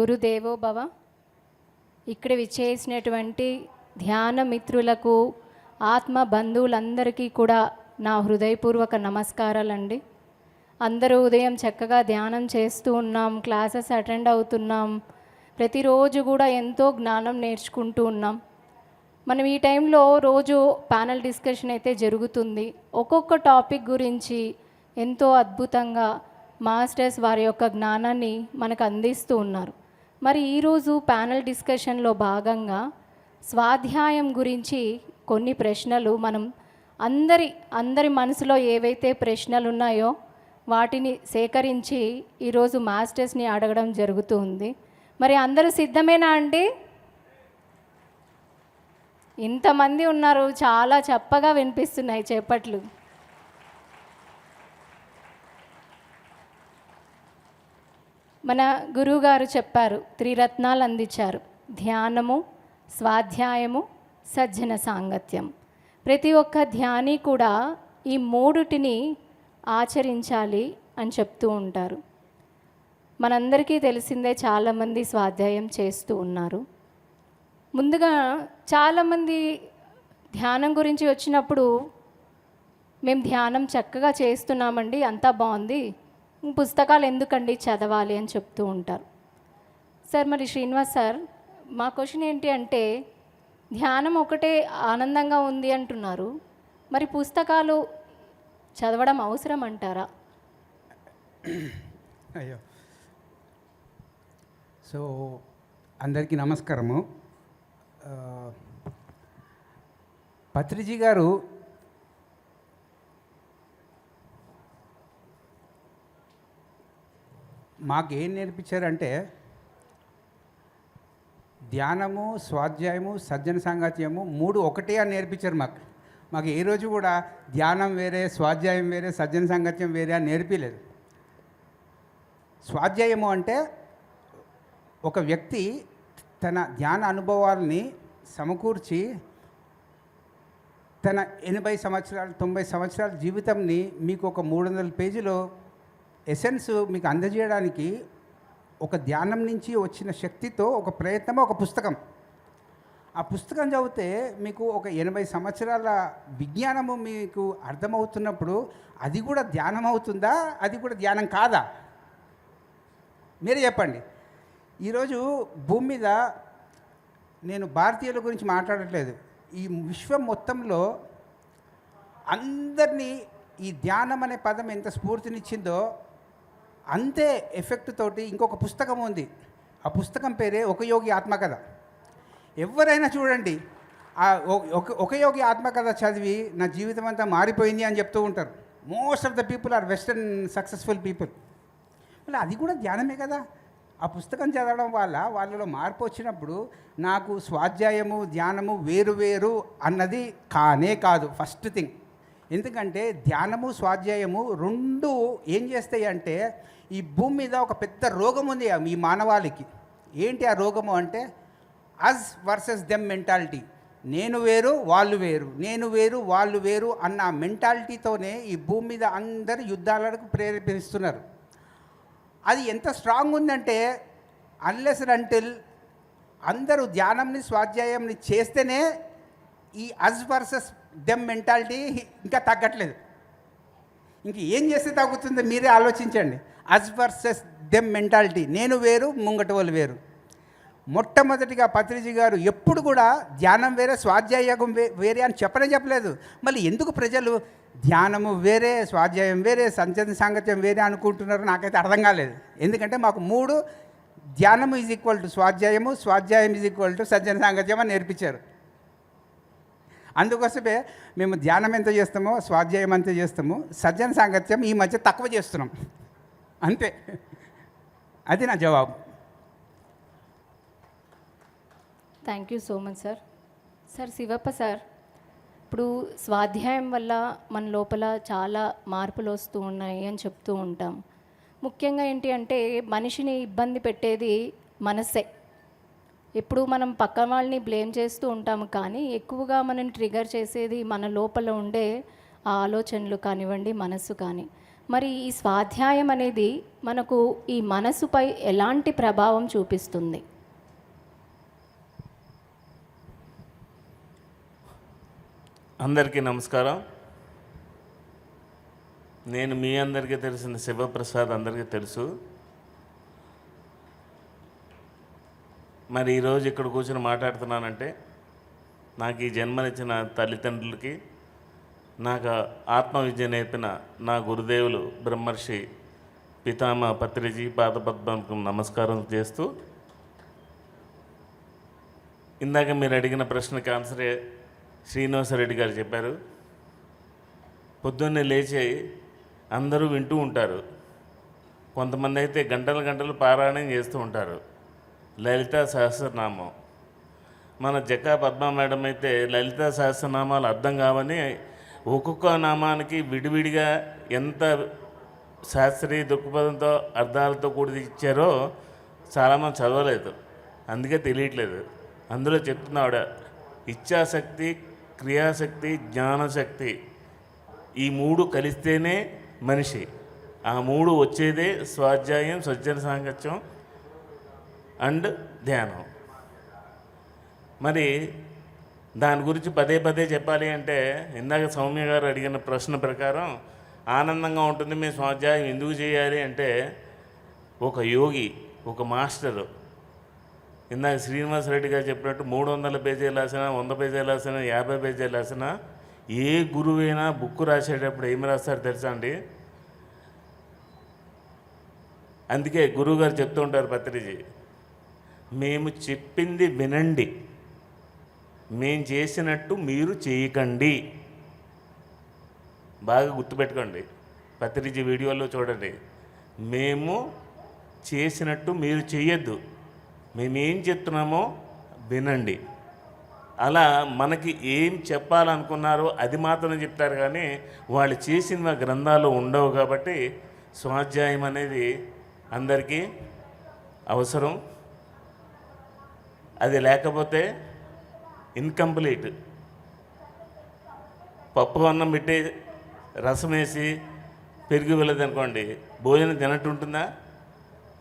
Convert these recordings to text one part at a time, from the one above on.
గురుదేవో భవ. ఇక్కడ విచ్చేసినటువంటి ధ్యాన మిత్రులకు ఆత్మ బంధువులందరికీ కూడా నా హృదయపూర్వక నమస్కారాలండి. అందరూ ఉదయం చక్కగా ధ్యానం చేస్తూ ఉన్నాం క్లాసెస్ అటెండ్ అవుతున్నాం ప్రతిరోజు కూడా ఎంతో జ్ఞానం నేర్చుకుంటూ ఉన్నాం. మనం ఈ టైంలో రోజు ప్యానల్ డిస్కషన్ అయితే జరుగుతుంది. ఒక్కొక్క టాపిక్ గురించి ఎంతో అద్భుతంగా మాస్టర్స్ వారి యొక్క జ్ఞానాన్ని మనకు అందిస్తూ ఉన్నారు. మరి ఈరోజు ప్యానల్ డిస్కషన్లో భాగంగా స్వాధ్యాయం గురించి కొన్ని ప్రశ్నలు మనం అందరి అందరి మనసులో ఏవైతే ప్రశ్నలు ఉన్నాయో వాటిని సేకరించి ఈరోజు మాస్టర్స్ని అడగడం జరుగుతూ ఉంది. మరి అందరూ సిద్ధమేనా అండి? ఇంతమంది ఉన్నారు చాలా చప్పగా వినిపిస్తున్నాయి చేపట్లు. మన గురువుగారు చెప్పారు త్రిరత్నాలు అందించారు. ధ్యానము స్వాధ్యాయము సజ్జన సాంగత్యం. ప్రతి ఒక్క ధ్యాని కూడా ఈ మూడుటిని ఆచరించాలి అని చెప్తూ ఉంటారు. మనందరికీ తెలిసిందే చాలామంది స్వాధ్యాయం చేస్తూ ఉన్నారు. ముందుగా చాలామంది ధ్యానం గురించి వచ్చినప్పుడు మేము ధ్యానం చక్కగా చేస్తున్నామండి అంతా బాగుంది. పుస్తకాలు ఎందుకండి చదవాలి అని చెప్తూ ఉంటారు. సార్ మరి శ్రీనివాస్ సార్ మా క్వశ్చన్ ఏంటి అంటే ధ్యానం ఒకటే ఆనందంగా ఉంది అంటున్నారు మరి పుస్తకాలు చదవడం అవసరం అంటారా అయ్యో. సో అందరికీ నమస్కారము. పత్రిజీ గారు మాకు ఏం నేర్పించారంటే ధ్యానము స్వాధ్యాయము సజ్జన సాంగత్యము మూడు ఒకటే అని నేర్పించారు మాకు. మాకు ఏ రోజు కూడా ధ్యానం వేరే స్వాధ్యాయం వేరే సజ్జన సాంగత్యం వేరే అని నేర్పించలేదు స్వాధ్యాయము అంటే ఒక వ్యక్తి తన ధ్యాన అనుభవాల్ని సమకూర్చి తన ఎనభై సంవత్సరాలు తొంభై సంవత్సరాల జీవితంని మీకు ఒక మూడు వందల పేజీలో ఎసెన్స్ మీకు అందజేయడానికి ఒక ధ్యానం నుంచి వచ్చిన శక్తితో ఒక ప్రయత్నం ఒక పుస్తకం. ఆ పుస్తకం చదివితే మీకు ఒక ఎనభై సంవత్సరాల విజ్ఞానము మీకు అర్థమవుతున్నప్పుడు అది కూడా ధ్యానం అవుతుందా? అది కూడా ధ్యానం కాదా? మీరే చెప్పండి. ఈరోజు భూమి మీద నేను భారతీయుల గురించి మాట్లాడట్లేదు. ఈ విశ్వం మొత్తంలో అందరినీ ఈ ధ్యానం అనే పదం ఎంత స్ఫూర్తినిచ్చిందో అంతే ఎఫెక్ట్ తోటి ఇంకొక పుస్తకం ఉంది. ఆ పుస్తకం పేరే ఒక యోగి ఆత్మకథ. ఎవరైనా చూడండి ఆ ఒక ఒక యోగి ఆత్మకథ చదివి నా జీవితం అంతా మారిపోయింది అని చెప్తూ ఉంటారు. Most of the people are western successful people మళ్ళీ అది కూడా ధ్యానమే కదా. ఆ పుస్తకం చదవడం వల్ల వాళ్ళలో మార్పు వచ్చినప్పుడు నాకు స్వాధ్యాయము ధ్యానము వేరు వేరు అన్నది కానే కాదు. ఫస్ట్ థింగ్ ఎందుకంటే ధ్యానము స్వాధ్యాయము రెండు ఏం చేస్తాయి అంటే ఈ భూమి మీద ఒక పెద్ద రోగం ఉంది ఈ మానవాళికి. ఏంటి ఆ రోగము అంటే అజ్ వర్సెస్ దెమ్ మెంటాలిటీ నేను వేరు వాళ్ళు వేరు. నేను వేరు వాళ్ళు వేరు అన్న మెంటాలిటీతోనే ఈ భూమి మీద అందరు యుద్ధాలకు ప్రేరేపిస్తున్నారు. అది ఎంత స్ట్రాంగ్ ఉందంటే అన్లెస్ అంటిల్ అందరూ ధ్యానంని స్వాధ్యాయంని చేస్తేనే ఈ అజ్ వర్సెస్ దెమ్ మెంటాలిటీ ఇంకా తగ్గట్లేదు. ఇంక ఏం చేస్తే తగ్గుతుందో మీరే ఆలోచించండి. అజ్ వర్సెస్ దెమ్ మెంటాలిటీ నేను వేరు ముంగట వాళ్ళు వేరు. మొట్టమొదటిగా పత్రిజీ గారు ఎప్పుడు కూడా ధ్యానం వేరే స్వాధ్యాయం వే- వేరే అని చెప్పనే చెప్పలేదు. మళ్ళీ ఎందుకు ప్రజలు ధ్యానము వేరే స్వాధ్యాయం వేరే సంచన సాంగత్యం వేరే అనుకుంటున్నారు నాకైతే అర్థం కాలేదు. ఎందుకంటే మాకు మూడు ధ్యానము ఈజ్ ఈక్వల్ టు స్వాధ్యాయము స్వాధ్యాయం ఈజ్ ఈక్వల్ టు సజ్జన సాంగత్యం అని నేర్పించారు. అందుకోసమే మేము ధ్యానం ఎంత చేస్తామో స్వాధ్యాయం ఎంత చేస్తామో సజ్జన సాంగత్యం ఈ మధ్య తక్కువ చేస్తున్నాం. అంతే. అది నా జవాబు. Thank you so much sir sir Shivappa sir ఇప్పుడు స్వాధ్యాయం వల్ల మన లోపల చాలా మార్పులు వస్తూ ఉన్నాయి అని చెప్తూ ఉంటాం. ముఖ్యంగా ఏంటి అంటే మనిషిని ఇబ్బంది పెట్టేది మనసే. ఎప్పుడు మనం పక్క వాళ్ళని బ్లేమ్ చేస్తూ ఉంటాము కానీ ఎక్కువగా మనం ట్రిగర్ చేసేది మన లోపల ఉండే ఆ ఆలోచనలు కానివ్వండి మనస్సు కానీ. మరి ఈ స్వాధ్యాయం అనేది మనకు ఈ మనసుపై ఎలాంటి ప్రభావం చూపిస్తుంది? అందరికీ నమస్కారం. నేను మీ అందరికీ తెలిసిన శివప్రసాద్ అందరికీ తెలుసు. మరి ఈరోజు ఇక్కడ కూర్చొని మాట్లాడుతున్నానంటే నాకు ఈ జన్మనిచ్చిన తల్లిదండ్రులకి నాకు ఆత్మవిద్య నేర్పిన నా గురుదేవులు బ్రహ్మర్షి పితామ పత్రిజీ పాదపద్మకు నమస్కారం చేస్తూ ఇందాక మీరు అడిగిన ప్రశ్నకి ఆన్సరే శ్రీనివాసరెడ్డి గారు చెప్పారు. పొద్దున్నే లేచి అందరూ వింటూ ఉంటారు. కొంతమంది అయితే గంటలు గంటలు పారాయణం చేస్తూ ఉంటారు. లలిత సహస్రనామం. మన జకా పద్మ మేడం అయితే లలిత సహస్రనామాలు అర్థం కావని ఒక్కొక్క నామానికి విడివిడిగా ఎంత శాస్త్రీయ దృక్పథంతో అర్థాలతో కూడి ఇచ్చారో చాలామంది చదవలేదు. అందుకే తెలియట్లేదు. అందులో చెప్తున్నావిడ ఇచ్ఛాశక్తి క్రియాశక్తి జ్ఞానశక్తి ఈ మూడు కలిస్తేనే మనిషి. ఆ మూడు వచ్చేదే స్వాధ్యాయం సజ్జన సాంగత్యం అండ్ ధ్యానం. మరి దాని గురించి పదే పదే చెప్పాలి అంటే ఇందాక సౌమ్య గారు అడిగిన ప్రశ్న ప్రకారం ఆనందంగా ఉంటుంది మేము స్వాధ్యాయం ఎందుకు చేయాలి అంటే ఒక యోగి ఒక మాస్టరు ఇందాక శ్రీనివాసరెడ్డి గారు చెప్పినట్టు మూడు వందల పేజీలు రాసినా వంద పేజీలు రాసినా యాభై పేజీలు రాసినా ఏ గురువైనా బుక్ రాసేటప్పుడు ఏమి రాస్తారు తెలుసా అండి? అందుకే గురువుగారు చెప్తూ ఉంటారు పత్రిజీ మేము చెప్పింది వినండి. మేం చేసినట్టు మీరు చేయకండి. బాగా గుర్తుపెట్టుకోండి. పత్రిజీ వీడియోలో చూడండి. మేము చేసినట్టు మీరు చేయొద్దు మేమేం చెప్తున్నామో వినండి. అలా మనకి ఏం చెప్పాలనుకున్నారో అది మాత్రం చెప్తారు కానీ వాళ్ళు చేసిన గ్రంథాలు ఉండవు కాబట్టి స్వాధ్యాయం అనేది అందరికీ అవసరం. అది లేకపోతే ఇన్కంప్లీట్. పప్పు అన్నం పెట్టి రసం వేసి పెరిగి వెళ్ళదనుకోండి భోజనం తినట్టు ఉంటుందా?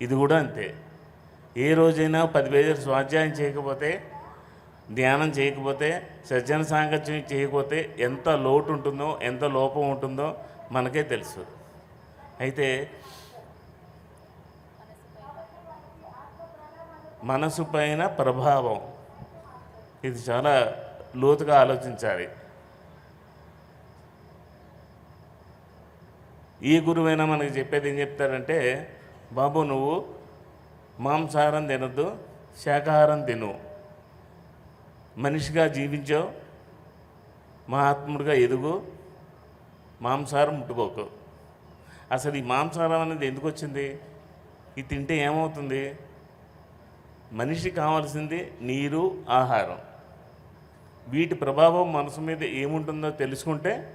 ఇది కూడా అంతే. ఏ రోజైనా పది పేజీలు స్వాధ్యాయం చేయకపోతే ధ్యానం చేయకపోతే సజ్జన సాంగత్యం చేయకపోతే ఎంత లోటు ఉంటుందో ఎంత లోపం ఉంటుందో మనకే తెలుసు. అయితే మనసు పైన ప్రభావం. ఇది చాలా లోతుగా ఆలోచించాలి. ఏ గురువైనా మనకి చెప్పేది ఏం చెప్తారంటే బాబు నువ్వు మాంసాహారం తినద్దు శాకాహారం తిను. మనిషిగా జీవించావు మహాత్ముడిగా ఎదుగు మాంసాహారం ముట్టుకోకు. అసలు ఈ మాంసాహారం అనేది ఎందుకు వచ్చింది? ఇది తింటే ఏమవుతుంది? మనిషి కావాల్సింది నీరు ఆహారం. వీటి ప్రభావం మనసు మీద ఏముంటుందో తెలుసుకుంటే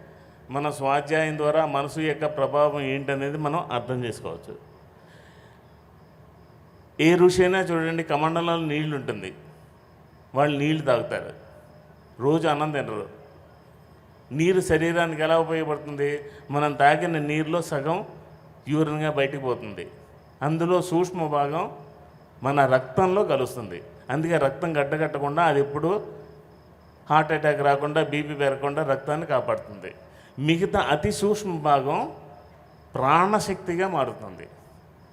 మన స్వాధ్యాయం ద్వారా మనసు యొక్క ప్రభావం ఏంటనేది మనం అర్థం చేసుకోవచ్చు. ఏ ఋషి అయినా చూడండి కమండలంలో నీళ్ళు ఉంటుంది వాళ్ళు నీళ్ళు తాగుతారు. రోజు అన్నం తినరు. నీరు శరీరానికి ఎలా ఉపయోగపడుతుంది? మనం తాగిన నీరులో సగం యూరిన్గా బయటికి పోతుంది. అందులో సూక్ష్మ భాగం మన రక్తంలో కలుస్తుంది. అందుకే రక్తం గడ్డగట్టకుండా అది ఎప్పుడు హార్ట్ అటాక్ రాకుండా బీపీ పెరగకుండా రక్తాన్ని కాపాడుతుంది. మిగతా అతి సూక్ష్మ భాగం ప్రాణశక్తిగా మారుతుంది.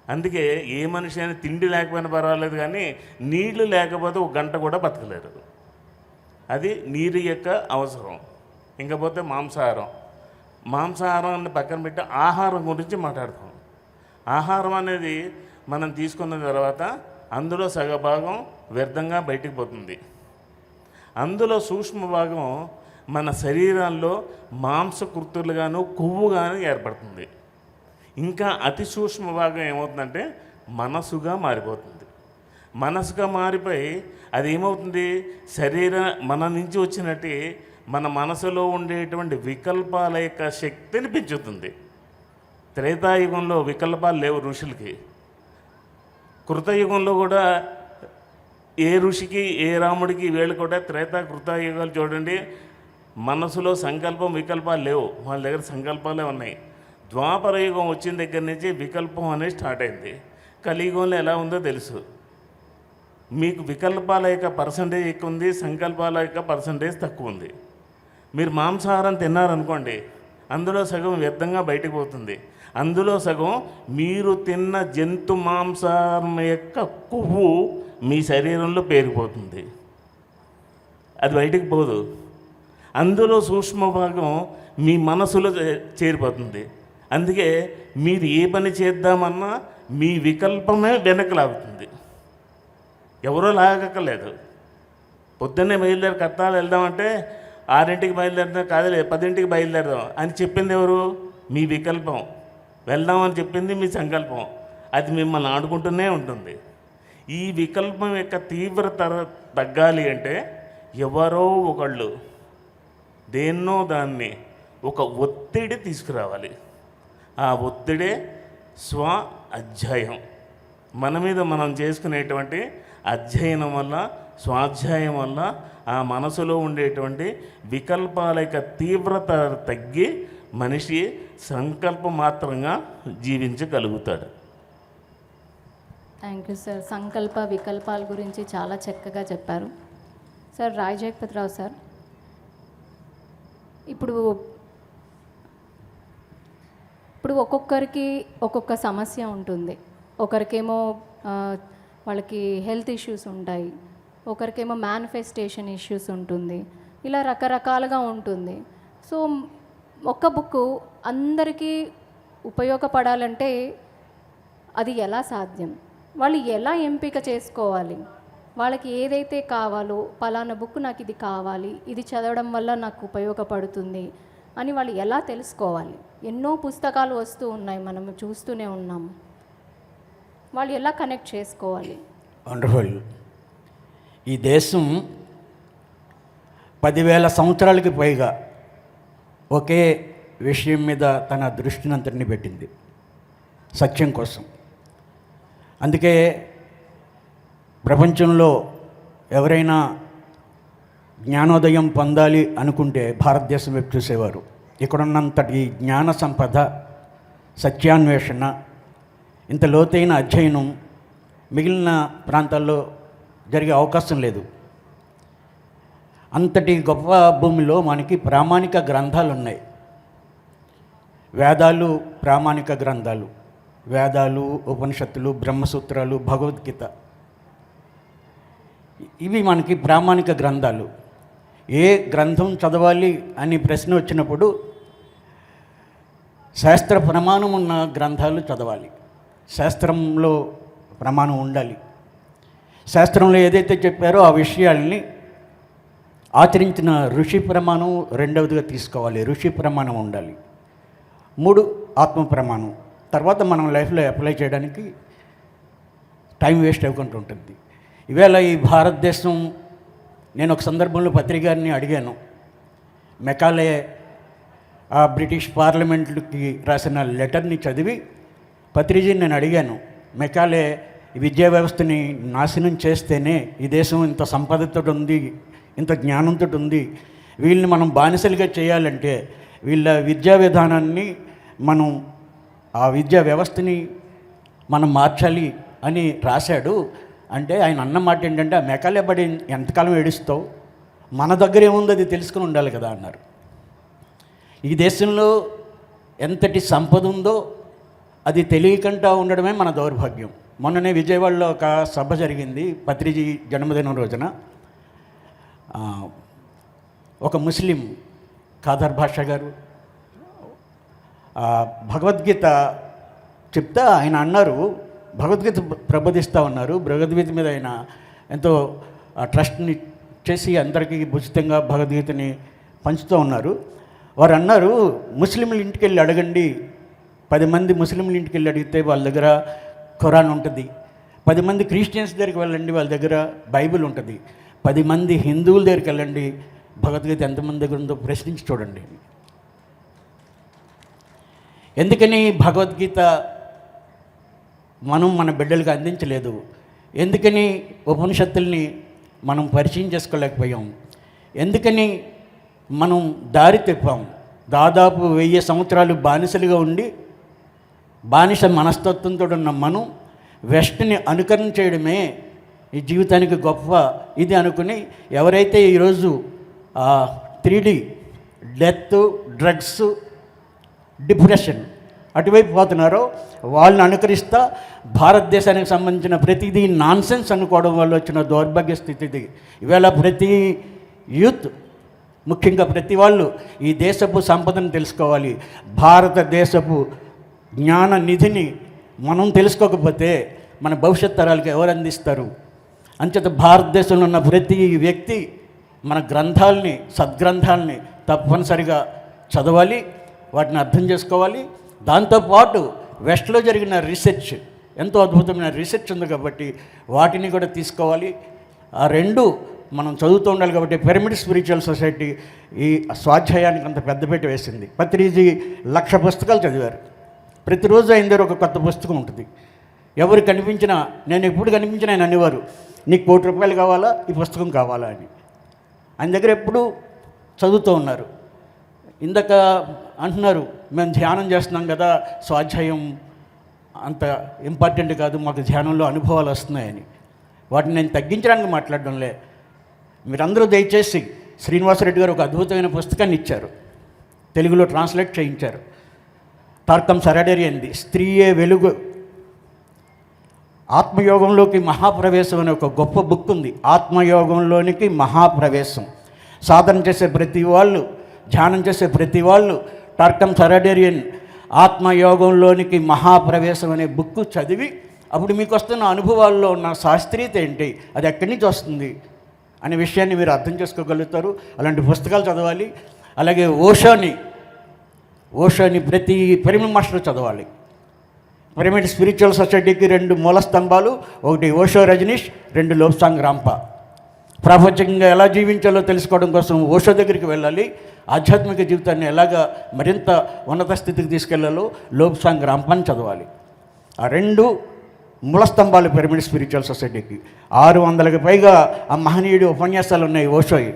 అందుకే ఏ మనిషి అయినా తిండి లేకపోయినా పర్వాలేదు కానీ నీళ్ళు లేకపోతే ఒక గంట కూడా బతకలేరు. అది నీరు యొక్క అవసరం. ఇంకపోతే మాంసాహారం. మాంసాహారాన్ని పక్కన పెట్టి ఆహారం గురించి మాట్లాడతాం. ఆహారం అనేది మనం తీసుకున్న తర్వాత అందులో సగభాగం వ్యర్థంగా బయటికి పోతుంది. అందులో సూక్ష్మ భాగం మన శరీరాల్లో మాంసకృతులుగాను కొవ్వుగాను ఏర్పడుతుంది. ఇంకా అతి సూక్ష్మ భాగం ఏమవుతుందంటే మనసుగా మారిపోతుంది. మనసుగా మారిపోయి అది ఏమవుతుంది? శరీర మన నుంచి వచ్చినట్టు మన మనసులో ఉండేటువంటి వికల్పాల యొక్క శక్తిని పెంచుతుంది. త్రేతాయుగంలో వికల్పాలు లేవు ఋషులకి. కృతయుగంలో కూడా ఏ ఋషికి ఏ రాముడికి వీళ్ళు కూడా త్రేత కృతయుగాలు చూడండి మనసులో సంకల్పం వికల్పాలు లేవు. వాళ్ళ దగ్గర సంకల్పాలే ఉన్నాయి. ద్వాపర యుగం వచ్చిన దగ్గర నుంచి వికల్పం అనేది స్టార్ట్ అయింది. కలియుగంలో ఎలా ఉందో తెలుసు. మీకు వికల్పాల యొక్క పర్సంటేజ్ ఎక్కువ ఉంది సంకల్పాల యొక్క పర్సంటేజ్ తక్కువ ఉంది. మీరు మాంసాహారం తిన్నారనుకోండి అందులో సగం వ్యర్థంగా బయటకు పోతుంది. అందులో సగం మీరు తిన్న జంతు మాంసాహారం యొక్క కొవ్వు మీ శరీరంలో పేరిపోతుంది అది బయటికి పోదు. అందులో సూక్ష్మ భాగం మీ మనసులో చేరిపోతుంది. అందుకే మీరు ఏ పని చేద్దామన్నా మీ వికల్పమే వెనకలాగుతుంది ఎవరో లాగక్కర్లేదు. పొద్దున్నే బయలుదేరి కట్టాలు వెళ్దామంటే ఆరింటికి బయలుదేరుదాం కాదులే పదింటికి బయలుదేరదాం అని చెప్పింది ఎవరు? మీ వికల్పం. వెళ్దామని చెప్పింది మీ సంకల్పం. అది మిమ్మల్ని ఆడుకుంటూనే ఉంటుంది. ఈ వికల్పం యొక్క తీవ్రత తగ్గాలి అంటే ఎవరో ఒకళ్ళు దేన్నో దాన్ని ఒక ఒత్తిడి తీసుకురావాలి. ఆ ఒత్తిడే స్వ అధ్యాయం. మన మీద మనం చేసుకునేటువంటి అధ్యయనం వల్ల స్వాధ్యాయం వల్ల ఆ మనసులో ఉండేటువంటి వికల్పాల యొక్క తీవ్రత తగ్గి మనిషి సంకల్పం మాత్రంగా జీవించగలుగుతాడు. థ్యాంక్ యూ సార్ సంకల్ప వికల్పాల గురించి చాలా చక్కగా చెప్పారు. సార్ రాయ్ జగపతిరావు సార్ ఇప్పుడు ఇప్పుడు ఒక్కొక్కరికి ఒక్కొక్క సమస్య ఉంటుంది. ఒకరికేమో వాళ్ళకి హెల్త్ ఇష్యూస్ ఉంటాయి. ఒకరికేమో మేనిఫెస్టేషన్ ఇష్యూస్ ఉంటుంది. ఇలా రకరకాలుగా ఉంటుంది. సో ఒక్క బుక్ అందరికీ ఉపయోగపడాలంటే అది ఎలా సాధ్యం? వాళ్ళు ఎలా ఎంపిక చేసుకోవాలి? వాళ్ళకి ఏదైతే కావాలో పలానా బుక్ నాకు ఇది కావాలి ఇది చదవడం వల్ల నాకు ఉపయోగపడుతుంది అని వాళ్ళు ఎలా తెలుసుకోవాలి? ఎన్నో పుస్తకాలు వస్తూ ఉన్నాయి మనం చూస్తూనే ఉన్నాం. వాళ్ళు ఎలా కనెక్ట్ చేసుకోవాలి? వండర్ఫుల్. ఈ దేశం పదివేల సంవత్సరాలకి పైగా ఒకే విషయం మీద తన దృష్టిని అంతటిని పెట్టింది. సత్యం కోసం. అందుకే ప్రపంచంలో ఎవరైనా జ్ఞానోదయం పొందాలి అనుకుంటే భారతదేశం వైపు చూసేవారు. ఇక్కడున్నంతటి జ్ఞాన సంపద సత్యాన్వేషణ ఇంత లోతైన అధ్యయనం మిగిలిన ప్రాంతాల్లో జరిగే అవకాశం లేదు. అంతటి గొప్ప భూమిలో మనకి ప్రామాణిక గ్రంథాలు ఉన్నాయి వేదాలు ప్రామాణిక గ్రంథాలు. వేదాలు ఉపనిషత్తులు బ్రహ్మసూత్రాలు భగవద్గీత. ఇవి మనకి ప్రామాణిక గ్రంథాలు. ఏ గ్రంథం చదవాలి అని ప్రశ్న వచ్చినప్పుడు శాస్త్ర ప్రమాణం ఉన్న గ్రంథాలు చదవాలి. శాస్త్రంలో ప్రమాణం ఉండాలి. శాస్త్రంలో ఏదైతే చెప్పారో ఆ విషయాల్ని ఆచరించిన ఋషి ప్రమాణం రెండవదిగా తీసుకోవాలి. ఋషి ప్రమాణం ఉండాలి. మూడు ఆత్మ ప్రమాణం. తర్వాత మనం లైఫ్లో అప్లై చేయడానికి టైం వేస్ట్ అవ్వకుండా ఉంటుంది. ఈవేళ ఈ భారతదేశం నేను ఒక సందర్భంలో పత్రికారిని అడిగాను. మెకాలే ఆ బ్రిటిష్ పార్లమెంట్కి రాసిన లెటర్ని చదివి పత్రిజీని నేను అడిగాను. మెకాలే విద్యా వ్యవస్థని నాశనం చేస్తేనే ఈ దేశం ఇంత సంపదతో ఉంది ఇంత జ్ఞానంతో ఉంది. వీళ్ళని మనం బానిసలుగా చేయాలంటే వీళ్ళ విద్యా విధానాన్ని మనం ఆ విద్యా వ్యవస్థని మనం మార్చాలి అని రాశాడు. అంటే ఆయన అన్న మాట ఏంటంటే ఆ మెకాలే పడి ఎంతకాలం ఏడుస్తావు? మన దగ్గర ఏముందో అది తెలుసుకుని ఉండాలి కదా అన్నారు. ఈ దేశంలో ఎంతటి సంపద ఉందో అది తెలియకుండా ఉండడమే మన దౌర్భాగ్యం. మొన్ననే విజయవాడలో ఒక సభ జరిగింది పత్రిజీ జన్మదినం రోజున. ఒక ముస్లిం ఖాదర్ భాషా గారు భగవద్గీత చెప్తా ఆయన అన్నారు భగవద్గీత ప్రబోధిస్తూ ఉన్నారు భగవద్గీత మీద ఆయన ఎంతో ట్రస్ట్ని చేసి అందరికీ ఉచితంగా భగవద్గీతని పంచుతూ ఉన్నారు. వారు అన్నారు ముస్లింల ఇంటికి వెళ్ళి అడగండి పది మంది ముస్లింల ఇంటికి వెళ్ళి అడిగితే వాళ్ళ దగ్గర ఖురాన్ ఉంటుంది పది మంది క్రిస్టియన్స్ దగ్గరికి వెళ్ళండి వాళ్ళ దగ్గర బైబిల్ ఉంటుంది. పది మంది హిందువుల దగ్గరికి వెళ్ళండి. భగవద్గీత ఎంతమంది దగ్గర ఉందో ప్రశ్నించి చూడండి. ఎందుకని భగవద్గీత మనం మన బిడ్డలకు అందించలేదు? ఎందుకని ఉపనిషత్తుల్ని మనం పరిచయం చేసుకోలేకపోయాం? ఎందుకని మనం దారి తెప్పాం? దాదాపు వెయ్యి సంవత్సరాలు బానిసలుగా ఉండి బానిస మనస్తత్వంతో ఉన్న మనం వెస్ట్ని అనుకరణ చేయడమే ఈ జీవితానికి గొప్ప ఇది అనుకుని ఎవరైతే ఈరోజు three D death drugs depression అటువైపు పోతున్నారో వాళ్ళని అనుకరిస్తా భారతదేశానికి సంబంధించిన ప్రతిదీ నాన్సెన్స్ అనుకోవడం వల్ల వచ్చిన దౌర్భాగ్య స్థితి ఇది ప్రతి యూత్ ముఖ్యంగా ప్రతి వాళ్ళు ఈ దేశపు సంపదను తెలుసుకోవాలి. భారతదేశపు జ్ఞాన నిధిని మనం తెలుసుకోకపోతే మన భవిష్యత్ తరాలకు ఎవరు అందిస్తారు? అంచేత భారతదేశంలో ఉన్న ప్రతి వ్యక్తి మన గ్రంథాలని సద్గ్రంథాలని తప్పనిసరిగా చదవాలి వాటిని అర్థం చేసుకోవాలి. దాంతోపాటు వెస్ట్లో జరిగిన రీసెర్చ్ ఎంతో అద్భుతమైన రీసెర్చ్ ఉంది కాబట్టి వాటిని కూడా తీసుకోవాలి. ఆ రెండు మనం చదువుతూ ఉండాలి కాబట్టి పిరమిడ్ స్పిరిచువల్ సొసైటీ ఈ స్వాధ్యాయానికి అంత పెద్దపేట వేసింది. పత్రిజీ లక్ష పుస్తకాలు చదివారు. ప్రతిరోజు అయిన దగ్గర ఒక కొత్త పుస్తకం ఉంటుంది. ఎవరు కనిపించినా నేను ఎప్పుడు కనిపించినా ఆయన అనేవారు. నీకు కోటి రూపాయలు కావాలా? ఈ పుస్తకం కావాలా అని. ఆయన దగ్గర ఎప్పుడు చదువుతూ ఉన్నారు. ఇందాక అంటున్నారు మేము ధ్యానం చేస్తున్నాం కదా స్వాధ్యాయం అంత ఇంపార్టెంట్ కాదు మాకు ధ్యానంలో అనుభవాలు వస్తున్నాయని. వాటిని నేను తగ్గించడానికి మాట్లాడడంలే మీరందరూ దయచేసి శ్రీనివాసరెడ్డి గారు ఒక అద్భుతమైన పుస్తకాన్ని ఇచ్చారు. తెలుగులో ట్రాన్స్లేట్ చేయించారు. టార్కం సరడేరియంది స్త్రీయే వెలుగు ఆత్మయోగంలోకి మహాప్రవేశం అనే ఒక గొప్ప బుక్ ఉంది. ఆత్మయోగంలోనికి మహాప్రవేశం. సాధన చేసే ప్రతి వాళ్ళు ధ్యానం చేసే ప్రతి వాళ్ళు టర్కమ్ సరడేరియన్ ఆత్మయోగంలోనికి మహాప్రవేశం అనే బుక్ చదివి అప్పుడు మీకు వస్తున్న అనుభవాల్లో ఉన్న శాస్త్రీయత ఏంటి? అది ఎక్కడి నుంచి వస్తుంది? అనే విషయాన్ని మీరు అర్థం చేసుకోగలుగుతారు. అలాంటి పుస్తకాలు చదవాలి. అలాగే ఓషోని ఓషోని ప్రతి పిరమిడ్ మాస్టర్ చదవాలి. పిరమిడ్ స్పిరిచువల్ సొసైటీకి రెండు మూల స్తంభాలు ఒకటి ఓషో రజనీష్ రెండు లోప్సాంగ్ రాంప. ప్రపంచంగా ఎలా జీవించాలో తెలుసుకోవడం కోసం ఓషో దగ్గరికి వెళ్ళాలి. ఆధ్యాత్మిక జీవితాన్ని ఎలాగ మరింత ఉన్నత స్థితికి తీసుకెళ్ళాలో లోప్సాంగ్ రాంపాన్ని చదవాలి. ఆ రెండు మూల స్తంభాలు పిరమిడ్ స్పిరిచువల్ సొసైటీకి ఆరు వందలకి పైగా ఆ మహనీయుడి ఉపన్యాసాలు ఉన్నాయి ఓషోయి.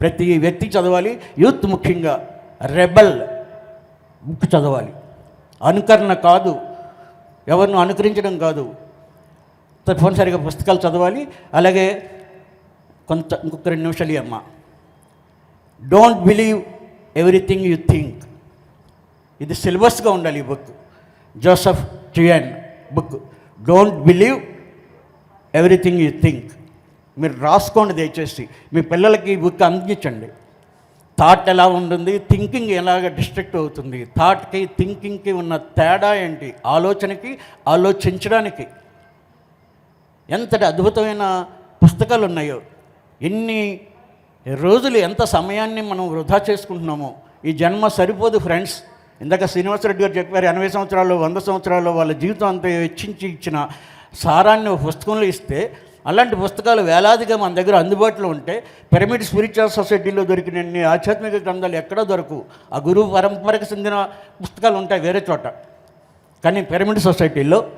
ప్రతి వ్యక్తి చదవాలి. యూత్ ముఖ్యంగా రెబల్ బుక్ చదవాలి. అనుకరణ కాదు. ఎవరిని అనుకరించడం కాదు. తప్పనిసరిగా పుస్తకాలు చదవాలి అలాగే కొంత ఇంకొక రెండు నిమిషాలు అమ్మ. Don't believe everything you think ఇది సిలబస్గా ఉండాలి ఈ book. Joseph చియన్ book. Don't believe everything you think మీరు రాసుకోండి దయచేసి. మీ పిల్లలకి ఈ బుక్ అందించండి. థాట్ ఎలా ఉంటుంది? థింకింగ్ ఎలాగ డిస్ట్రిక్ట్ అవుతుంది? థాట్కి థింకింగ్కి ఉన్న తేడా ఏంటి? ఆలోచనకి ఆలోచించడానికి. ఎంతటి అద్భుతమైన పుస్తకాలు ఉన్నాయో ఎన్ని రోజులు ఎంత సమయాన్ని మనం వృధా చేసుకుంటున్నామో. ఈ జన్మ సరిపోదు ఫ్రెండ్స్. ఇందాక శ్రీనివాసరెడ్డి గారు చెప్పారు ఎనభై సంవత్సరాలు వంద సంవత్సరాల్లో వాళ్ళ జీవితం అంతా వెచ్చించి ఇచ్చిన సారాన్ని ఒక పుస్తకంలో ఇస్తే అలాంటి పుస్తకాలు వేలాదిగా మన దగ్గర అందుబాటులో ఉంటే పిరమిడ్ స్పిరిచువల్ సొసైటీలో దొరికినన్ని ఆధ్యాత్మిక గ్రంథాలు ఎక్కడా దొరకవు. ఆ గురువు పరంపరకు చెందిన పుస్తకాలు ఉంటాయి వేరే చోట. కానీ పిరమిడ్ సొసైటీలో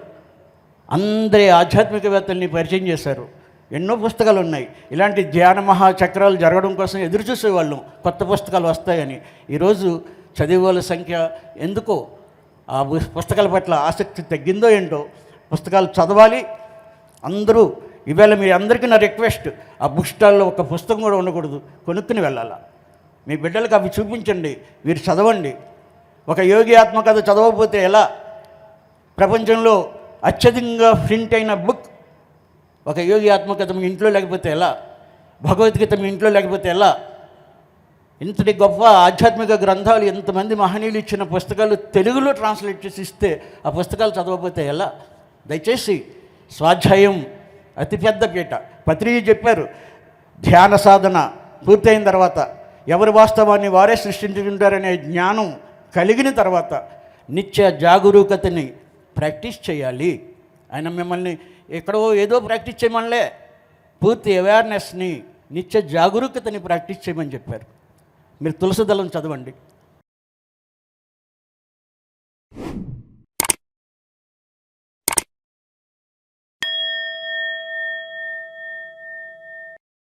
అందరి ఆధ్యాత్మికవేత్తల్ని పరిచయం చేశారు. ఎన్నో పుస్తకాలు ఉన్నాయి. ఇలాంటి ధ్యాన మహాచక్రాలు జరగడం కోసం ఎదురు చూసేవాళ్ళం. కొత్త పుస్తకాలు వస్తాయని. ఈరోజు చదివే వాళ్ళ సంఖ్య ఎందుకో? ఆ పు- పుస్తకాల పట్ల ఆసక్తి తగ్గిందో ఏంటో? పుస్తకాలు చదవాలి. అందరూ ఇవాళ మీ అందరికీ నా రిక్వెస్ట్ ఆ బుక్ స్టాల్లో ఒక పుస్తకం కూడా ఉండకూడదు కొనుక్కుని వెళ్ళాలా. మీ బిడ్డలకు అవి చూపించండి మీరు చదవండి. ఒక యోగి ఆత్మకథ చదవకపోతే ఎలా? ప్రపంచంలో అత్యధికంగా ప్రింట్ అయిన బుక్ ఒక యోగి ఆత్మకథ మీ ఇంట్లో లేకపోతే ఎలా? భగవద్గీత మీ ఇంట్లో లేకపోతే ఎలా? ఇంతటి గొప్ప ఆధ్యాత్మిక గ్రంథాలు ఎంతమంది మహనీయులు ఇచ్చిన పుస్తకాలు తెలుగులో ట్రాన్స్లేట్ చేసి ఇస్తే ఆ పుస్తకాలు చదవకపోతే ఎలా? దయచేసి స్వాధ్యాయం అతిపెద్ద పీట. పత్రిక చెప్పారు ధ్యాన సాధన పూర్తయిన తర్వాత ఎవరి వాస్తవాన్ని వారే సృష్టించుకుంటారనే జ్ఞానం కలిగిన తర్వాత నిత్య జాగరూకతని ప్రాక్టీస్ చేయాలి. ఆయన మిమ్మల్ని ఎక్కడో ఏదో ప్రాక్టీస్ చేయమనిలే. పూర్తి అవేర్నెస్ని నిత్య జాగరూకతని ప్రాక్టీస్ చేయమని చెప్పారు. మీరు తులసిదళం చదవండి.